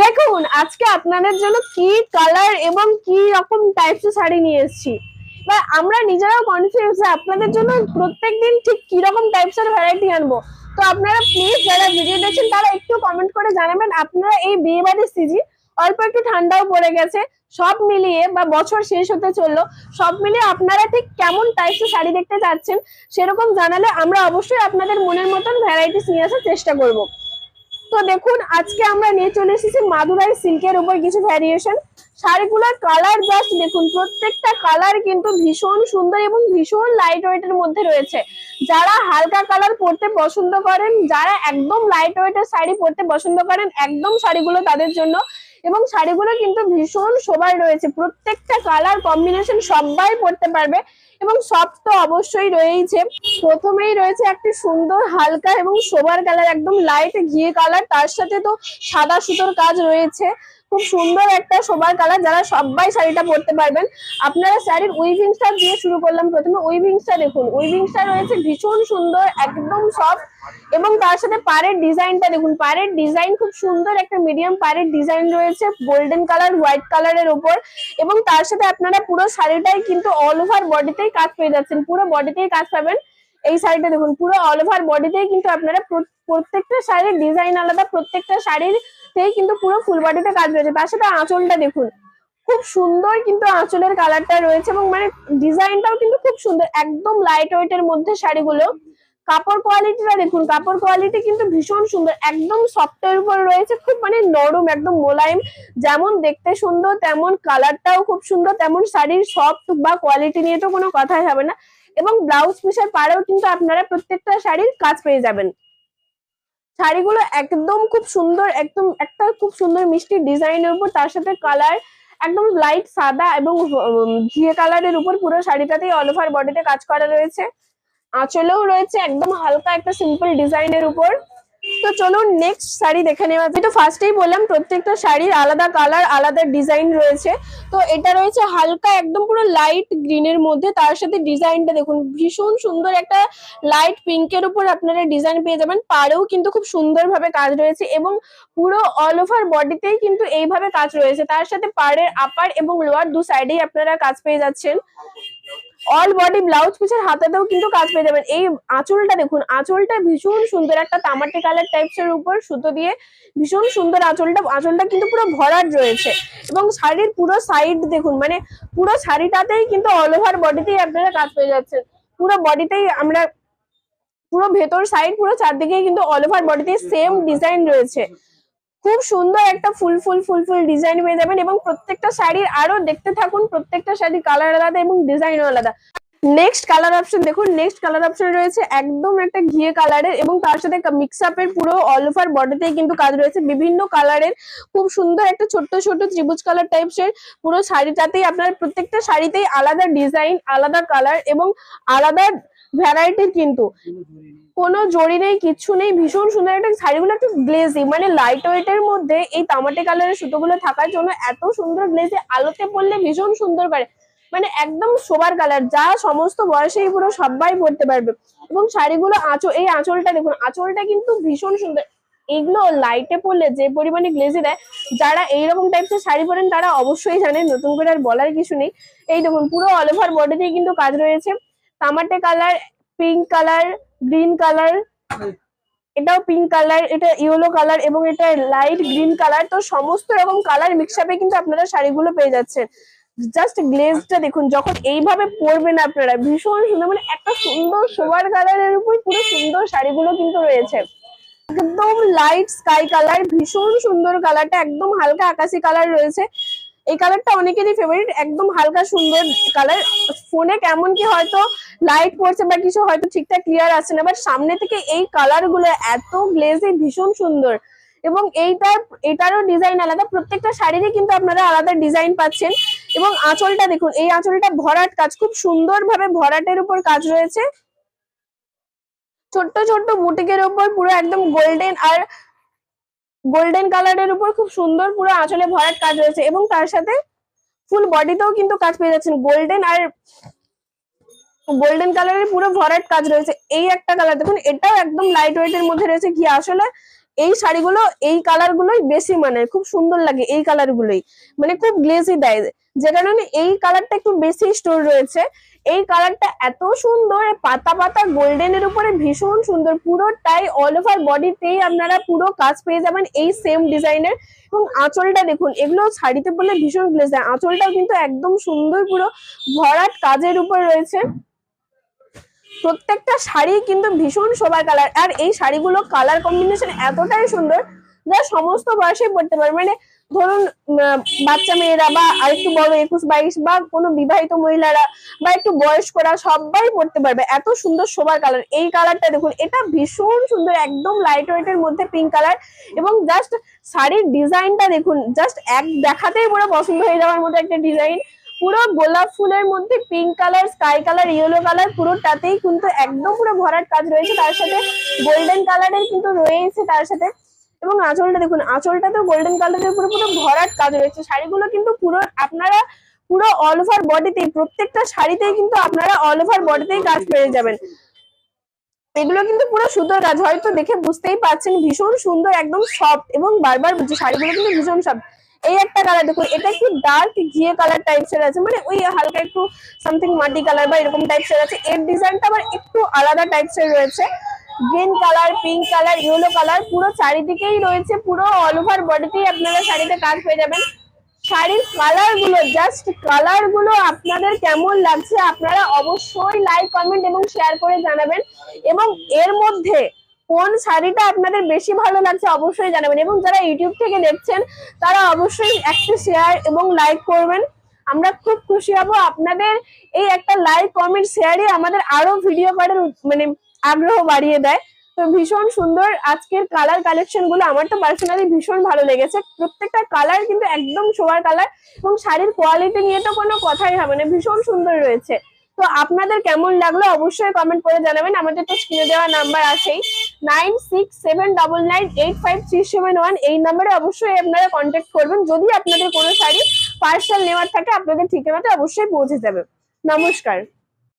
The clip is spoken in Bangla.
দেখুন, আজকে আপনাদের জন্য কি কালার এবং কি রকম টাইপস শাড়ি নিয়ে এসেছি। বা আমরা নিজেরাও কনফিউজ আপনাদের জন্য প্রত্যেকদিন ঠিক কি রকম টাইপস এর ভ্যারাইটি আনব। তো আপনারা প্লিজ যারা ভিডিও দেখছেন, তারা একটু কমেন্ট করে জানাবেন, আপনারা এই বিয়ে বাড়ির সিজন অল্প একটু ঠান্ডাও পড়ে গেছে, সব মিলিয়ে বা বছর শেষ হতে চলল, সব মিলিয়ে আপনারা ঠিক কেমন টাইপস এর শাড়ি দেখতে চাচ্ছেন, সেরকম জানালে আমরা অবশ্যই আপনাদের মনের মতন ভ্যারাইটিস নিয়ে আসার চেষ্টা করব। তো দেখুন, আজকে আমরা নিয়ে চলে এসেছি মাদুরাই সিল্কের উপর কিছু ভ্যারিয়েশন শাড়িগুলোর কালার জাস্ট দেখুন, প্রত্যেকটা কালার কিন্তু ভীষণ সুন্দর এবং ভীষণ লাইট ওয়েটের মধ্যে রয়েছে। যারা হালকা কালার পরতে পছন্দ করেন, যারা একদম লাইট ওয়েটের শাড়ি পরতে পছন্দ করেন, একদম শাড়িগুলো তাদের জন্য। এবং শাড়িগুলো কিন্তু ভীষণ সবাই রয়েছে। প্রত্যেকটা কালার কম্বিনেশন সবাই পরতে পারবে। এবং সফট তো অবশ্যই রয়েছে প্রথমেই রয়েছে একটি সুন্দর হালকা এবং সোবার কালার, একদম লাইট ঘিয়ে কালার তার সাথে তো সাদা সুতোর কাজ রয়েছে। খুব সুন্দর একটা সোবার কালার, যারা সবাই শাড়িটা পরতে পারবেন। আপনারা শাড়ির উইভিংসটা দিয়ে শুরু করলাম প্রথমে। উইভিংসটা দেখুন উইভিংসটা রয়েছে ভীষণ সুন্দর, একদম সফট এবং তার সাথে পাড়ের ডিজাইনটা দেখুন, পাড়ের ডিজাইন খুব সুন্দর একটা মিডিয়াম পাড়ের ডিজাইন রয়েছে গোল্ডেন কালার হোয়াইট কালারের উপর। এবং তার সাথে আপনারা পুরো শাড়িটাই কিন্তু অল ওভার বডিতেই কাজ পেয়ে যাচ্ছেন, পুরো বডিতেই কাজ পাবেন। এই শাড়িটা দেখুন, পুরো অল ওভার বডিতেই কিন্তু আপনারা প্র- প্রত্যেকটা শাড়ির ডিজাইন আলাদা, প্রত্যেকটা শাড়িরতেই কিন্তু পুরো ফুল বডিতে কাজ রয়েছে। তার সাথে আঁচলটা দেখুন, খুব সুন্দর কিন্তু আঁচলের কালারটা রয়েছে এবং মানে ডিজাইনটাও কিন্তু খুব সুন্দর, একদম লাইট ওয়েটের মধ্যে শাড়িগুলো। কাপড় কোয়ালিটিটা দেখুন, কাপড় কোয়ালিটি কিন্তু ভীষণ সুন্দর, একদম সফটের উপর রয়েছে, খুব মানে নরম, একদম মোলায়েম, যেমন দেখতে সুন্দর, তেমন কালারটাও খুব সুন্দর, তেমন শাড়ির সফট বা কোয়ালিটি নিয়ে তো কোনো কথাই হবে না, এবং ব্লাউজ পিসের পাড়েও কিন্তু আপনারা প্রত্যেকটা শাড়ির কাজ পেয়ে যাবেন। শাড়িগুলো একদম খুব সুন্দর, একদম একটা খুব সুন্দর মিষ্টি ডিজাইনের উপর, তার সাথে কালার একদম লাইট সাদা এবং ঘিয়ে কালারের উপর পুরো শাড়িটাতেই অল ওভার বডিতে কাজ করা রয়েছে। আঁচলেও রয়েছে, একদম হালকা একটা সিম্পল ডিজাইনের উপর। তো চলুন নেক্সট শাড়ি দেখে নেওয়া। আমি তো ফার্স্টেই বললাম, প্রত্যেকটা শাড়ির আলাদা কালার আলাদা ডিজাইন রয়েছে। তো এটা রয়েছে হালকা, একদম পুরো লাইট গ্রিনের মধ্যে। তার সাথে ডিজাইনটা দেখুন, ভীষণ সুন্দর একটা লাইট পিঙ্কের উপর আপনারা ডিজাইন পেয়ে যাবেন। পাড়েও কিন্তু খুব সুন্দরভাবে কাজ রয়েছে এবং পুরো অল ওভার বডিতেই কিন্তু এইভাবে কাজ রয়েছে। তার সাথে পাড়ের আপার এবং লোয়ার দু সাইডেই আপনারা কাজ পেয়ে যাচ্ছেন। অল বডি ব্লাউজ পিসের হাতাতেও কিন্তু কাজ পেয়ে যাবেন। এই আঁচলটা দেখুন, আঁচলটা ভীষণ সুন্দর একটা তামাটি কালার টাইপস এর উপর সুতো দিয়ে ভীষণ সুন্দর আঁচলটা আঁচলটা কিন্তু পুরো ভরাট রয়েছে। এবং শাড়ির পুরো সাইড দেখুন মানে পুরো শাড়িটাতেই কিন্তু অল ওভার বডিতেই আপনারা কাজ পেয়ে যাচ্ছেন। পুরো বডিতেই আমরা, পুরো ভেতর সাইড পুরো চারদিকেই কিন্তু অল ওভার বডিতে সেম ডিজাইন রয়েছে। খুব সুন্দর একটা ফুল ফুল ফুল ফুল ডিজাইন পেয়ে যাবেন এবং প্রত্যেকটা শাড়ির আরও দেখতে থাকুন, প্রত্যেকটা শাড়ির কালার আলাদা এবং ডিজাইনও আলাদা। নেক্সট কালার অপশন দেখুন নেক্সট কালার অপশন রয়েছে একদম একটা ঘিয়ে কালারের এবং তার সাথে মিক্স আপের পুরো অল ওভার বডিতেই কিন্তু কাজ রয়েছে। বিভিন্ন কালারের খুব সুন্দর একটা ছোট্ট ছোট ত্রিভুজ কালার টাইপসের পুরো শাড়িটাতেই আপনার প্রত্যেকটা শাড়িতেই আলাদা ডিজাইন আলাদা কালার এবং আলাদা ভ্যারাইটির কিন্তু। কোনো জড়ি নেই। কিচ্ছু নেই ভীষণ সুন্দর। একটা শাড়িগুলো একটু গ্লেজি মানে লাইট ওয়েটের মধ্যে এই তামাটে কালারের সুতোগুলো থাকার জন্য এত সুন্দর গ্লেজি আলোতে পড়লে ভীষণ সুন্দর করে। মানে একদম সোবার কালার যা সমস্ত বয়সেই পুরো সবাই পরতে পারবে। এবং শাড়িগুলো আঁচল এই আঁচলটা দেখুন আঁচলটা কিন্তু ভীষণ সুন্দর। এগুলো লাইটে পরলে যে পরিমাণে গ্লেজি দেয় যারা এইরকম টাইপসের শাড়ি পরেন তারা অবশ্যই জানেন নতুন করে আর বলার কিছু নেই। এই দেখুন পুরো অল ওভার বডিতেই কিন্তু কাজ রয়েছে। তামাটে colour pink colour green colour এটাও পিঙ্ক কালার এটা ইয়েলো কালার এবং এটা লাইট গ্রিন কালার তো সমস্ত রকম কালার মিক্স আপে কিন্তু আপনারা শাড়িগুলো পেয়ে যাচ্ছেন। জাস্ট গ্লেজটা দেখুন, যখন এইভাবে পরবেন আপনারা, ভীষণ সুন্দর মানে একটা সুন্দর সোবার কালারের উপর পুরো সুন্দর শাড়িগুলো কিন্তু রয়েছে। একদম লাইট স্কাই কালার ভীষণ সুন্দর কালারটা একদম হালকা আকাশি কালার রয়েছে। এই কালারটা অনেকেরই ফেভারিট একদম হালকা সুন্দর কালার ফোনে কেমন কি হয়তো লাইট পড়ছে বা কিছু হয়তো ঠিকঠাক ক্লিয়ার আসছে না বাট সামনে থেকে এই কালারগুলো এত গ্লেজি ভীষণ সুন্দর। এবং এইটার, এটারও ডিজাইন আলাদা, প্রত্যেকটা শাড়িরই কিন্তু আপনারা আলাদা ডিজাইন পাচ্ছেন। এবং আঁচলটা দেখুন, এই আঁচলটা ভরাট কাজ, খুব সুন্দর ভাবে ভরাটের উপর কাজ রয়েছে। ছোট্ট ছোট্ট বুটিকের উপর পুরো একদম গোল্ডেন আর গোল্ডেন কালারের উপর খুব সুন্দর পুরো আঁচলে ভরাট কাজ রয়েছে এবং তার সাথে ফুল বডিতেও কিন্তু কাজ পেয়ে যাচ্ছেন। গোল্ডেন আর গোল্ডেন কালারের পুরো ভরাট কাজ রয়েছে। এই একটা কালার দেখুন, এটাও একদম লাইট ওয়েট এর মধ্যে রয়েছে। কি আসলে এই শাড়িগুলো, এই কালার গুলোই বেশি মানে খুব সুন্দর লাগে এই কালার গুলোই। মানে খুব গ্লেজি দেয়। যে কারণে এই কালারটা একটু বেশি স্টোর রয়েছে। এই কালারটা এত সুন্দর পাতা পাতা গোল্ডেনের উপরে ভীষণ সুন্দর, পুরোটাই অল ওভার বডিতেই আপনারা পুরো কাজ পেয়ে যাবেন এই সেম ডিজাইনের এবং আঁচলটা দেখুন এগুলো শাড়িতে বললে ভীষণ গ্লেজ দেয় আঁচলটাও কিন্তু একদম সুন্দর পুরো ভরাট কাজের উপর রয়েছে। প্রত্যেকটা শাড়ি কিন্তু ভীষণ শোভার কালার আর এই শাড়িগুলো কালার কম্বিনেশন এতটাই সুন্দর যা সমস্ত বয়সে পড়তে পারে মানে ধরুন বাচ্চা মেয়েরা বা আরেকটু বড়, একুশ, বাইশ বা কোনো বিবাহিত মহিলারা বা একটু বয়স্করা সবাই পড়তে পারবে। এত সুন্দর শোভার কালার এই কালারটা দেখুন, এটা ভীষণ সুন্দর, একদম লাইট ওয়েটের মধ্যে পিঙ্ক কালার এবং জাস্ট শাড়ির ডিজাইনটা দেখুন জাস্ট এক দেখাতেই পুরো পছন্দ হয়ে যাওয়ার মতো একটা ডিজাইন পুরো গোলাপ ফুলের মধ্যে pink colour sky colour yellow colour পুরোটাতেই কিন্তু একদম পুরো ভরাট কাজ রয়েছে। তার সাথে গোল্ডেন কালারের কিন্তু রয়েছে তার সাথে। এবং আঁচলটা দেখুন আঁচলটা তো গোল্ডেন কালারের পুরো পুরো ভরাট কাজ রয়েছে। শাড়িগুলো কিন্তু পুরো আপনারা পুরো অল ওভার বডিতেই প্রত্যেকটা শাড়িতেই কিন্তু আপনারা অল ওভার বডিতেই কাজ পেয়ে যাবেন। এগুলো কিন্তু পুরো সুন্দর কাজ, হয়তো দেখে বুঝতেই পারছেন, ভীষণ সুন্দর, একদম সফট এবং বারবার শাড়িগুলো কিন্তু ভীষণ সফট এই একটা কালার দেখুন, এটা একটু ডার্ক ঘিয়ে কালার টাইপসের আছে মানে ওই হালকা একটু সামথিং মাটি কালার বা এরকম টাইপসের আছে। এর ডিজাইনটা আবার একটু আলাদা টাইপসের রয়েছে। Green colour pink colour yellow colour পুরো চারিদিকেই রয়েছে, পুরো অল ওভার বডিতেই আপনারা শাড়িতে কাজ পেয়ে যাবেন। শাড়ির কালারগুলো জাস্ট কালারগুলো আপনাদের কেমন লাগছে আপনারা অবশ্যই লাইক কমেন্ট এবং শেয়ার করে জানাবেন। এবং এর মধ্যে কোন শাড়িটা আপনাদের বেশি ভালো লাগছে অবশ্যই জানাবেন। এবং যারা ইউটিউব থেকে দেখছেন, তারা অবশ্যই একটা শেয়ার এবং লাইক করবেন। আমরা খুব খুশি হব আপনাদের এই একটা লাইক কমেন্ট শেয়ারই আমাদের আরও ভিডিও করার মানে আগ্রহ বাড়িয়ে দেয়। তো ভীষণ সুন্দর আজকের কালার কালেকশনগুলো। আমার তো পার্সোনালি ভীষণ ভালো লেগেছে। প্রত্যেকটা কালার কিন্তু একদম শোয়ার কালার এবং শাড়ির কোয়ালিটি নিয়ে তো কোনো কথাই হবে না ভীষণ সুন্দর রয়েছে। তো আপনাদের কেমন লাগল অবশ্যই কমেন্ট করে জানাবেন। আমাদের তো স্ক্রিনে দেওয়া নাম্বার আছেই। Nine six seven double nine eight five three seven one এই নাম্বারে অবশ্যই আপনারা কন্ট্যাক্ট করবেন। যদি আপনাদের কোনো শাড়ি পার্সেল নেওয়ার থাকে, আপনাদের ঠিকানাতে অবশ্যই পৌঁছে যাবে। নমস্কার।